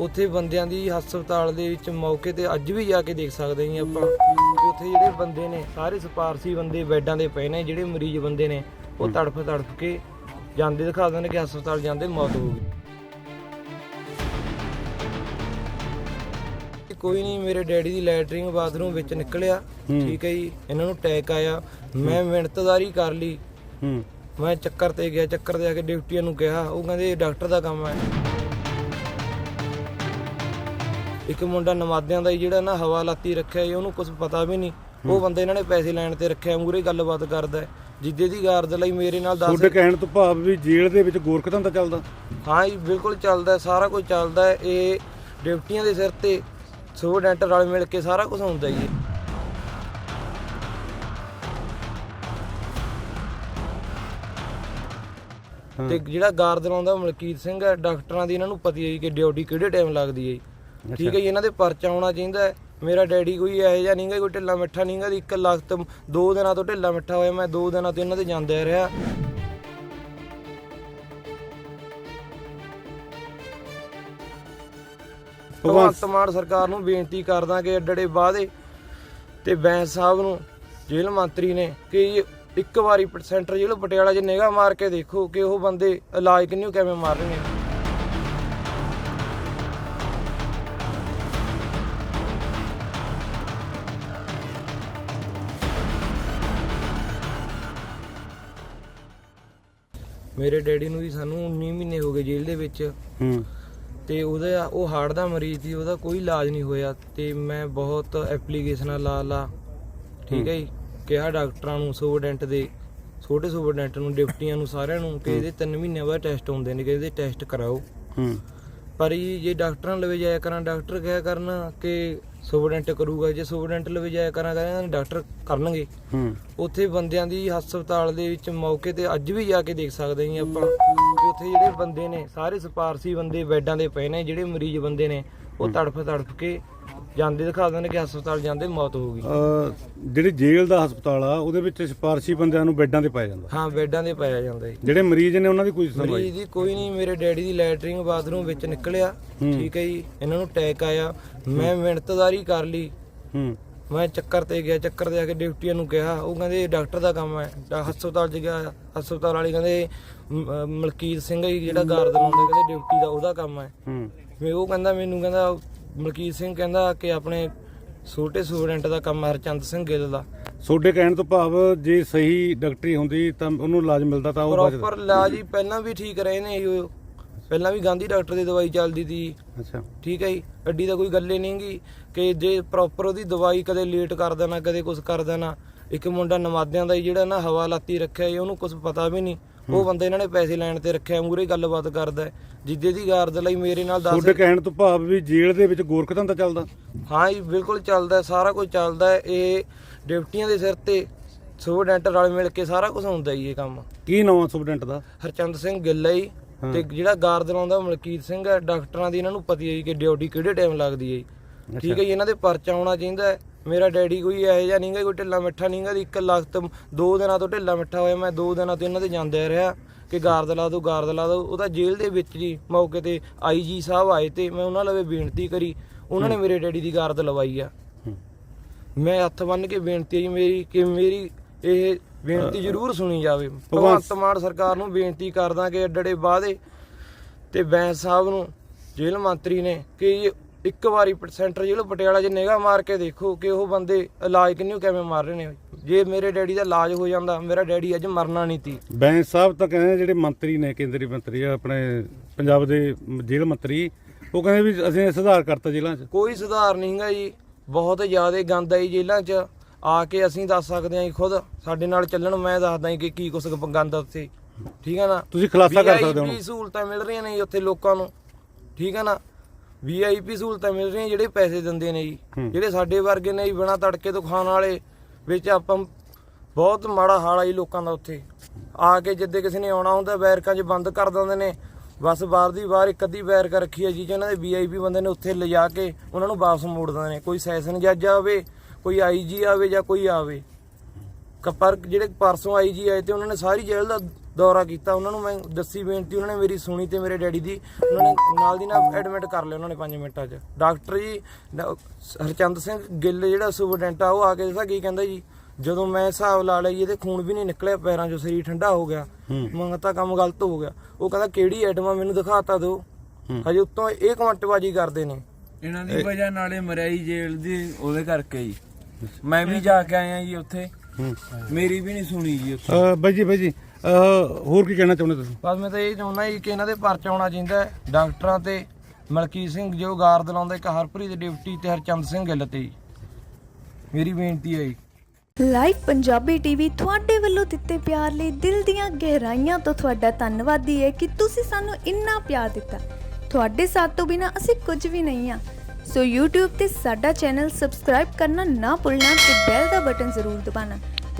ਉੱਥੇ ਬੰਦਿਆਂ ਦੀ ਹਸਪਤਾਲ ਦੇ ਵਿੱਚ ਮੌਕੇ ਤੇ ਅੱਜ ਵੀ ਜਾ ਕੇ ਦੇਖ ਸਕਦੇ ਹਾਂ ਆਪਾਂ ਕਿ ਉੱਥੇ ਜਿਹੜੇ ਬੰਦੇ ਨੇ ਸਾਰੇ ਸਪਾਰਸੀ ਬੰਦੇ ਬੈੱਡਾਂ ਦੇ ਪਏ ਨੇ ਜਿਹੜੇ ਮਰੀਜ਼ ਬੰਦੇ ਨੇ ਉਹ ਤੜਫ ਤੜਫ ਕੇ ਜਾਂਦੇ ਦਿਖਾ ਦਿੰਦੇ ਕਿ ਹਸਪਤਾਲ ਜਾਂਦੇ ਮੌਤ ਹੋ ਗਈ। ਕੋਈ ਨਹੀਂ ਮੇਰੇ ਡੈਡੀ ਦੀ ਲੈਟਰਿੰਗ ਬਾਥਰੂਮ ਵਿੱਚ ਨਿਕਲਿਆ ਠੀਕ ਹੈ ਜੀ ਇਹਨਾਂ ਨੂੰ ਅਟੈਕ ਆਇਆ ਮੈਂ ਮਿਹਨਤਦਾਰੀ ਕਰ ਲਈ। ਮੈਂ ਚੱਕਰ ਤੇ ਗਿਆ ਚੱਕਰ ਤੇ ਆ ਕੇ ਡਿਊਟੀਆਂ ਨੂੰ ਕਿਹਾ ਉਹ ਕਹਿੰਦੇ ਇਹ ਡਾਕਟਰ ਦਾ ਕੰਮ ਹੈ। ਇੱਕ ਮੁੰਡਾ ਨਮਾਦਿਆਂ ਦਾ ਹੀ ਜਿਹੜਾ ਨਾ ਹਵਾ ਲਾਤੀ ਰੱਖਿਆ ਜੀ ਉਹਨੂੰ ਕੁਝ ਪਤਾ ਵੀ ਨਹੀਂ। ਉਹ ਬੰਦੇ ਇਹਨਾਂ ਨੇ ਪੈਸੇ ਲੈਣ ਤੇ ਰੱਖਿਆ ਮੂਰੇ ਗੱਲਬਾਤ ਕਰਦਾ। ਜਿੱਦੇ ਦੀ ਗਾਰਦ ਲਈ ਮੇਰੇ ਨਾਲ ਦੱਸ ਤੁਹਾਡੇ ਕਹਿਣ ਤੋਂ ਭਾਵ ਵੀ ਜੇਲ੍ਹ ਦੇ ਵਿੱਚ ਗੋਰਖ ਧੰਦਾ ਚੱਲਦਾ? ਹਾਂ ਜੀ ਬਿਲਕੁਲ ਚੱਲਦਾ ਸਾਰਾ ਕੁਝ ਚੱਲਦਾ ਇਹ ਡਿਊਟੀਆਂ ਦੇ ਸਿਰ ਤੇ ਸੁਪਰਡੈਂਟ ਰਲ ਮਿਲ ਕੇ ਸਾਰਾ ਕੁਝ ਹੁੰਦਾ ਜੀ ਤੇ ਜਿਹੜਾ ਗਾਰਦ ਲਾਉਂਦਾ ਮਲਕੀਤ ਸਿੰਘ ਹੈ ਡਾਕਟਰਾਂ ਦੀ ਇਹਨਾਂ ਨੂੰ ਪਤੀ ਹੈ ਜੀ ਕਿ ਡਿਊਟੀ ਕਿਹੜੇ ਟਾਈਮ ਲੱਗਦੀ ਹੈ ਜੀ। ਠੀਕ ਹੈ ਜੀ ਇਹਨਾਂ ਦੇ ਪਰਚਾ ਆਉਣਾ ਚਾਹੀਦਾ ਹੈ। ਮੇਰਾ ਡੈਡੀ ਕੋਈ ਇਹੋ ਜਿਹਾ ਨਹੀਂਗਾ ਕੋਈ ਢਿੱਲਾ ਮਿੱਠਾ ਨਹੀਂਗਾ ਇੱਕ ਲੱਖ ਤੋਂ ਦੋ ਦਿਨਾਂ ਤੋਂ ਢਿੱਲਾ ਮਿੱਠਾ ਹੋਇਆ ਮੈਂ ਦੋ ਦਿਨਾਂ ਤੋਂ ਇਹਨਾਂ ਤੇ ਜਾਂਦਾ ਰਿਹਾ। ਭਗਵੰਤ ਮਾਨ ਸਰਕਾਰ ਨੂੰ ਬੇਨਤੀ ਕਰਦਾ ਕਿ ਏਡੇ ਵਾਅਦੇ ਤੇ ਬੈਂਸ ਸਾਹਿਬ ਨੂੰ ਜੇਲ੍ਹ ਮੰਤਰੀ ਨੇ ਕਿ ਇੱਕ ਵਾਰੀ ਸੈਂਟਰ ਜੇਲ੍ਹ ਪਟਿਆਲਾ 'ਚ ਨਿਗਾਹ ਮਾਰ ਕੇ ਦੇਖੋ ਕਿ ਉਹ ਬੰਦੇ ਇਲਾਜ ਕਿੰਨੂੰ ਕਿਵੇਂ ਮਾਰ ਰਹੇ ਨੇ। ਮੇਰੇ ਡੈਡੀ ਨੂੰ ਵੀ ਸਾਨੂੰ 19 ਮਹੀਨੇ ਹੋ ਗਏ ਜੇਲ੍ਹ ਦੇ ਵਿੱਚ। ਹੂੰ। ਤੇ ਉਹਦਾ ਉਹ ਹਾਰਟ ਦਾ ਮਰੀਜ਼ ਸੀ ਉਹਦਾ ਕੋਈ ਇਲਾਜ ਨਹੀਂ ਹੋਇਆ। ਤੇ ਮੈਂ ਬਹੁਤ ਐਪਲੀਕੇਸ਼ਨਾਂ ਲਾ ਲਾ ਠੀਕ ਹੈ ਜੀ। ਕਿਹਾ ਡਾਕਟਰਾਂ ਨੂੰ ਸੁਪਰਡੈਂਟ ਦੇ ਛੋਟੇ ਸੁਪਰਡੈਂਟ ਨੂੰ ਡਿਪਟੀਆਂ ਨੂੰ ਸਾਰਿਆਂ ਨੂੰ ਕਿ ਇਹਦੇ 3 ਮਹੀਨੇ ਬਾਅਦ ਟੈਸਟ ਹੁੰਦੇ ਨੇ ਕਿ ਇਹਦੇ ਟੈਸਟ ਕਰਾਓ। ਹੂੰ। ਪਰ ਜੀ ਜੇ ਡਾਕਟਰਾਂ ਲਵੇ ਜਾਇਆ ਕਰਾਂ ਡਾਕਟਰ ਕਿਹਾ ਕਰਨ ਕਿ ਸੁਪਰਡੈਂਟ ਕਰੂਗਾ ਜੇ ਸੁਪਰਡੈਂਟ ਲਵੇ ਜਾਇਆ ਕਰਾਂ ਕਹਿੰਦੇ ਡਾਕਟਰ ਕਰਨਗੇ। ਹੂੰ। ਉੱਥੇ ਬੰਦਿਆਂ ਦੀ ਹਸਪਤਾਲ ਦੇ ਵਿੱਚ ਮੌਕੇ ਤੇ ਅੱਜ ਵੀ ਜਾ ਕੇ ਦੇਖ ਸਕਦੇ ਹਾਂ ਆਪਾਂ ਕਿ ਉੱਥੇ ਜਿਹੜੇ ਬੰਦੇ ਨੇ ਸਾਰੇ ਸਪਾਰਸੀ ਬੰਦੇ ਬੈੱਡਾਂ ਦੇ ਪਏ ਨੇ ਜਿਹੜੇ ਮਰੀਜ਼ ਬੰਦੇ ਨੇ ਉਹ ਤੜਫ ਤੜਫ ਕੇ ਜਾਂਦੇ ਦਿਖਾ ਦਿੰਦੇ ਕਿ ਹਸਪਤਾਲ ਜਾਂਦੇ ਮੌਤ ਹੋ ਗਈ। ਅਹ ਜਿਹੜੀ ਜੇਲ੍ਹ ਦਾ ਹਸਪਤਾਲ ਆ ਉਹਦੇ ਵਿੱਚ ਸਿਫਾਰਸ਼ੀ ਬੰਦਿਆਂ ਨੂੰ ਬੈੱਡਾਂ ਤੇ ਪਾਇਆ ਜਾਂਦਾ। ਹਾਂ ਬੈੱਡਾਂ ਦੇ ਪਾਇਆ ਜਾਂਦਾ ਜੀ। ਜਿਹੜੇ ਮਰੀਜ਼ ਨੇ ਉਹਨਾਂ ਦੀ ਕੋਈ ਸੁਣਵਾਈ? ਮਰੀਜ਼ ਦੀ ਕੋਈ ਨਹੀਂ ਮੇਰੇ ਡੈਡੀ ਦੀ ਲੈਟਰਿੰਗ ਬਾਥਰੂਮ ਵਿੱਚ ਨਿਕਲਿਆ। ਠੀਕ ਹੈ ਜੀ ਇਹਨਾਂ ਨੂੰ ਅਟੈਕ ਆਇਆ। ਮੈਂ ਮਿਹਨਤਦਾਰੀ ਕਰ ਲਈ। ਹੂੰ। ਮੈਂ ਚੱਕਰ ਤੇ ਗਿਆ ਚੱਕਰ ਤੇ ਆ ਕੇ ਡਿਊਟੀਆਂ ਨੂੰ ਕਿਹਾ। ਉਹ ਕਹਿੰਦੇ ਇਹ ਡਾਕਟਰ ਦਾ ਕੰਮ ਹੈ। ਤਾਂ ਹਸਪਤਾਲ 'ਚ ਗਿਆ ਹਸਪਤਾਲ ਵਾਲੇ ਕਹਿੰਦੇ ਮ- ਅਹ ਮਲਕੀਤ ਸਿੰਘ ਜਿਹੜਾ ਗਾਰਦ ਲਾਉਂਦਾ ਕਹਿੰਦੇ ਡਿਊਟੀ ਦਾ ਉਹਦਾ ਕੰਮ ਹੈ। ਹੂੰ। ਮੈਂ ਉਹ ਕਹਿੰਦਾ ਮੈਨੂੰ ਕਹਿੰਦਾ ਮਲਕੀਤ ਸਿੰਘ ਕਹਿੰਦਾ ਕਿ ਆਪਣੇ ਛੋਟੇ ਸਟੂਡੈਂਟ ਦਾ ਕੰਮ ਹਰਚੰਦ ਸਿੰਘ ਗਿੱਲ ਦਾ। ਤੁਹਾਡੇ ਕਹਿਣ ਤੋਂ ਭਾਵ ਜੇ ਸਹੀ ਡਾਕਟਰੀ ਹੁੰਦੀ ਤਾਂ ਉਹਨੂੰ ਇਲਾਜ ਮਿਲਦਾ ਤਾਂ ਉਹ ਬਚਦਾ ਪ੍ਰੋਪਰ ਇਲਾਜ ਹੀ ਪਹਿਲਾਂ ਵੀ ਠੀਕ ਰਹੇ ਨੇ ਇਹ। ਪਹਿਲਾਂ ਵੀ ਗਾਂਧੀ ਡਾਕਟਰ ਦੀ ਦਵਾਈ ਚੱਲਦੀ ਸੀ। ਅੱਛਾ। ਠੀਕ ਹੈ ਜੀ। ਅੱਡੀ ਦਾ ਕੋਈ ਗੱਲ ਹੀ ਨਹੀਂਗੀ ਕਿ ਜੇ ਪ੍ਰੋਪਰ ਉਹਦੀ ਦਵਾਈ ਕਦੇ ਲੇਟ ਕਰ ਦੇਣਾ ਕਦੇ ਕੁਝ ਕਰ ਦੇਣਾ। ਇੱਕ ਮੁੰਡਾ ਨਮਾਦਿਆਂ ਦਾ ਜਿਹੜਾ ਨਾ ਹਵਾ ਲਾਤੀ ਰੱਖਿਆ ਜੀ ਉਹਨੂੰ ਕੁਝ ਪਤਾ ਵੀ ਨਹੀਂ। ਉਹ ਬੰਦੇ ਇਹਨਾਂ ਨੇ ਪੈਸੇ ਲੈਣ ਤੇ ਰੱਖਿਆ ਮੂਰੇ ਗੱਲਬਾਤ ਕਰਦਾ ਹੈ। ਜਿੱਦੇ ਦੀ ਗਾਰਦ ਲਈ ਮੇਰੇ ਨਾਲ ਦੱਸ ਤੁਹਾਡੇ ਕਹਿਣ ਤੋਂ ਭਾਵ ਵੀ ਜੇਲ੍ਹ ਦੇ ਵਿੱਚ ਗੋਰਖ ਧੰਦਾ ਚੱਲਦਾ? ਹਾਂ ਜੀ ਬਿਲਕੁਲ ਚੱਲਦਾ ਹੈ, ਸਾਰਾ ਕੁਝ ਚੱਲਦਾ ਹੈ। ਇਹ ਡਿਊਟੀਆਂ ਦੇ ਸਿਰ ਤੇ ਸੁਪਰਡੈਂਟ ਰਲ ਮਿਲ ਕੇ ਸਾਰਾ ਕੁਝ ਹੁੰਦਾ ਜੀ ਇਹ ਕੰਮ। ਕੀ ਨਾਮ ਆ ਸੁਪਰਡੈਂਟ ਦਾ? ਹਰਚੰਦ ਸਿੰਘ ਗਿੱਲ ਹੈ ਜੀ। ਤੇ ਜਿਹੜਾ ਗਾਰਦ ਲਾਉਂਦਾ ਮਲਕੀਤ ਸਿੰਘ ਹੈ। ਡਾਕਟਰਾਂ ਦੀ ਇਹਨਾਂ ਨੂੰ ਪਤੀ ਹੈ ਜੀ ਕਿ ਡਿਊਟੀ ਕਿਹੜੇ ਟਾਈਮ ਲੱਗਦੀ ਹੈ ਜੀ। ਠੀਕ ਹੈ ਜੀ ਇਹਨਾਂ ਦੇ ਪਰਚਾ ਆਉਣਾ ਚਾਹੀਦਾ ਹੈ। ਮੇਰਾ ਡੈਡੀ ਕੋਈ ਇਹੋ ਜਿਹਾ ਨਹੀਂਗਾ ਕੋਈ ਢਿੱਲਾ ਮਿੱਠਾ ਨਹੀਂਗਾ ਇੱਕ ਲੱਖ ਤੋਂ ਦੋ ਦਿਨਾਂ ਤੋਂ ਢਿੱਲਾ ਮਿੱਠਾ ਹੋਇਆ ਮੈਂ ਦੋ ਦਿਨਾਂ ਤੋਂ ਇਹਨਾਂ ਤੇ ਜਾਂਦਾ ਰਿਹਾ ਕਿ ਗਾਰਦ ਲਾ ਦਿਓ ਗਾਰਦ ਲਾ ਦਿਓ ਉਹਦਾ ਜੇਲ੍ਹ ਦੇ ਵਿੱਚ ਜੀ ਮੌਕੇ ਤੇ ਆਈਜੀ ਸਾਹਿਬ ਆਏ ਤੇ ਮੈਂ ਉਹਨਾਂ ਲਵੇ ਬੇਨਤੀ ਕਰੀ ਉਹਨਾਂ ਨੇ ਮੇਰੇ ਡੈਡੀ ਦੀ ਗਾਰਦ ਲਵਾਈ ਆ। ਮੈਂ ਹੱਥ ਬੰਨ ਕੇ ਬੇਨਤੀ ਹੈ ਜੀ ਮੇਰੀ ਕਿ ਮੇਰੀ ਇਹ ਬੇਨਤੀ ਜ਼ਰੂਰ ਸੁਣੀ ਜਾਵੇ। ਭਗਵੰਤ ਮਾਨ ਸਰਕਾਰ ਨੂੰ ਬੇਨਤੀ ਕਰਦਾ ਕਿ ਏਡੇ ਵਾਅਦੇ ਤੇ ਬੈਂਸ ਸਾਹਿਬ ਨੂੰ ਜੇਲ੍ਹ ਮੰਤਰੀ ਨੇ ਕਿ ਇੱਕ ਵਾਰੀ ਸੈਂਟਰ ਜੇਲ੍ਹ ਪਟਿਆਲਾ 'ਚ ਨਿਗਾਹ ਮਾਰ ਕੇ ਦੇਖੋ ਕਿ ਉਹ ਬੰਦੇ ਇਲਾਜ ਕਿੰਨੂੰ ਕਿਵੇਂ ਮਾਰ ਰਹੇ ਨੇ। ਜੇ ਮੇਰੇ ਡੈਡੀ ਦਾ ਇਲਾਜ ਹੋ ਜਾਂਦਾ ਮੇਰਾ ਡੈਡੀ ਅੱਜ ਮਰਨਾ ਨਹੀਂ ਤੀ ਬੈਂਸ ਸਾਹਿਬ ਤਾਂ ਕਹਿੰਦੇ ਜਿਹੜੇ ਮੰਤਰੀ ਨੇ ਕੇਂਦਰੀ ਮੰਤਰੀ ਆ ਆਪਣੇ ਪੰਜਾਬ ਦੇ ਜੇਲ੍ਹ ਮੰਤਰੀ ਉਹ ਕਹਿੰਦੇ ਵੀ ਅਸੀਂ ਸੁਧਾਰ ਕਰਤਾ ਜੇਲ੍ਹਾਂ 'ਚ। ਕੋਈ ਸੁਧਾਰ ਨਹੀਂਗਾ ਜੀ। ਬਹੁਤ ਜ਼ਿਆਦਾ ਗੰਦ ਆਈ ਜੇਲ੍ਹਾਂ 'ਚ। ਆ ਕੇ ਅਸੀਂ ਦੱਸ ਸਕਦੇ ਹਾਂ ਜੀ ਖੁਦ ਸਾਡੇ ਨਾਲ ਚੱਲਣ ਮੈਂ ਦੱਸਦਾ ਕਿ ਕੀ ਕੁਛ ਗੰਦ ਉੱਥੇ। ਠੀਕ ਹੈ ਨਾ? ਤੁਸੀਂ ਖੁਲਾਸਾ ਕਰ ਸਕਦੇ ਹੋ VIP ਸਹੂਲਤਾਂ ਮਿਲ ਰਹੀਆਂ ਨੇ ਜੀ ਉੱਥੇ ਲੋਕਾਂ ਨੂੰ। ਠੀਕ ਹੈ ਨਾ? ਵੀਆਈਪੀ ਸਹੂਲਤਾਂ ਮਿਲ ਰਹੀਆਂ ਜਿਹੜੇ ਪੈਸੇ ਦਿੰਦੇ ਨੇ ਜੀ। ਜਿਹੜੇ ਸਾਡੇ ਵਰਗੇ ਨੇ ਜੀ ਬਿਨਾਂ ਤੜਕੇ ਤੋਂ ਖਾਣ ਵਾਲੇ ਵਿੱਚ ਆਪਾਂ ਬਹੁਤ ਮਾੜਾ ਹਾਲ ਆ ਜੀ ਲੋਕਾਂ ਦਾ ਉੱਥੇ। ਆ ਕੇ ਜਿੱਦੇ ਕਿਸੇ ਨੇ ਆਉਣਾ ਹੁੰਦਾ ਬੈਰਕਾਂ 'ਚ ਬੰਦ ਕਰ ਦਿੰਦੇ ਨੇ। ਬਸ ਬਾਹਰ ਦੀ ਬਾਹਰ ਇੱਕ ਅੱਧੀ ਬੈਰਕ ਰੱਖੀ ਹੈ ਜੀ ਜਿਹਨਾਂ ਦੇ ਵੀਆਈਪੀ ਬੰਦੇ ਨੇ ਉੱਥੇ ਲਿਜਾ ਕੇ ਉਹਨਾਂ ਨੂੰ ਵਾਪਸ ਮੋੜ ਦਿੰਦੇ ਨੇ। ਕੋਈ ਸੈਸ਼ਨ ਜੱਜ ਆਵੇ ਕੋਈ ਆਈਜੀ ਆਵੇ ਜਾਂ ਕੋਈ ਆਵੇ। ਪਰ ਜਿਹੜੇ ਪਰਸੋਂ ਆਈਜੀ ਆਏ ਤੇ ਉਹਨਾਂ ਨੇ ਸਾਰੀ ਜੇਲ੍ਹ ਦਾ ਦੌਰਾ ਕੀਤਾ ਉਹਨਾਂ ਨੂੰ ਮੈਂ ਦੱਸੀ ਬੇਨਤੀ ਉਹਨਾਂ ਨੇ ਮੇਰੀ ਸੁਣੀ ਤੇ ਮੇਰੇ ਡੈਡੀ ਦੀ ਉਹਨਾਂ ਨੇ ਨਾਲ ਦੀ ਨਾਲ ਐਡਮਿਟ ਕਰ ਲਿਆ ਉਹਨਾਂ ਨੇ 5 ਮਿੰਟਾਂ 'ਚ। ਡਾਕਟਰ ਜੀ ਹਰਚੰਦ ਸਿੰਘ ਗਿੱਲ ਜਿਹੜਾ ਸੁਪਰਡੈਂਟ ਆ ਉਹ ਆ ਕੇ ਦੱਸਾ ਕੀ ਕਹਿੰਦਾ ਜੀ ਜਦੋਂ ਮੈਂ ਹਿਸਾਬ ਲਾ ਜੀ ਇਹਦੇ ਖੂਨ ਵੀ ਨਹੀਂ ਨਿਕਲਿਆ ਪੈਰਾਂ 'ਚੋਂ ਸਰੀਰ ਠੰਡਾ ਹੋ ਗਿਆ ਮੰਗਾ ਤਾਂ ਕੰਮ ਗਲਤ ਹੋ ਗਿਆ। ਉਹ ਕਹਿੰਦਾ ਕਿਹੜੀ ਆਈਟਮ ਆ ਮੈਨੂੰ ਦਿਖਾਤਾ ਦਿਓ? ਹਜੇ ਉੱਤੋਂ ਇਹ ਕਮੰਟਬਾਜੀ ਕਰਦੇ ਨੇ। ਇਹਨਾਂ ਦੀ ਵਜ੍ਹਾ ਨਾਲੇ ਮਰਿਆਈ ਜੇਲ੍ਹ ਦੀ ਉਹਦੇ ਕਰਕੇ ਜੀ। ਮੈਂ ਵੀ ਜਾ ਕੇ ਆਇਆ ਜੀ ਉੱਥੇ। ਮੇਰੀ ਵੀ ਨਹੀਂ ਸੁਣੀ ਜੀ ਉੱਥੇ। ਬਾਈ ਜੀ ਬਾਈ ਜੀ ਅਹ ਹੋਰ ਕੀ ਕਹਿਣਾ ਚਾਹੁੰਦੇ ਤੁਸੀਂ? ਬਸ ਮੈਂ ਤਾਂ ਇਹ ਚਾਹੁੰਦਾ ਜੀ ਕਿ ਇਹਨਾਂ ਦੇ ਪਰਚਾ ਆਉਣਾ ਚਾਹੀਦਾ ਹੈ। ਡਾਕਟਰਾਂ ਤੇ ਮਲਕੀਤ ਸਿੰਘ ਜੋ ਗਾਰਦ ਲਾਉਂਦਾ ਇੱਕ ਹਰਪ੍ਰੀਤ ਡਿਪਟੀ ਤੇ ਹਰਚੰਦ ਸਿੰਘ ਗਿੱਲ ਤੇ ਜੀ। ਮੇਰੀ ਬੇਨਤੀ ਹੈ ਜੀ। ਲਾਈਵ ਪੰਜਾਬੀ ਟੀਵੀ ਤੁਹਾਡੇ ਵੱਲੋਂ ਦਿੱਤੇ ਪਿਆਰ ਲਈ ਦਿਲ ਦੀਆਂ ਗਹਿਰਾਈਆਂ ਤੋਂ ਤੁਹਾਡਾ ਧੰਨਵਾਦੀ ਹੈ ਕਿ ਤੁਸੀਂ ਸਾਨੂੰ ਇੰਨਾ ਪਿਆਰ ਦਿੱਤਾ। ਤੁਹਾਡੇ ਸਾਥ ਤੋਂ ਬਿਨਾ ਅਸੀਂ ਕੁਝ ਵੀ ਨਹੀਂ ਆ ਸੋ YouTube ਤੇ ਸਾਡਾ ਚੈਨਲ ਸਬਸਕ੍ਰਾਈਬ ਕਰਨਾ ਨਾ ਭੁੱਲਣਾ ਤੇ ਬੈਲ ਦਾ ਬਟਨ ਜ਼ਰੂਰ ਦਬਾਉਣਾ।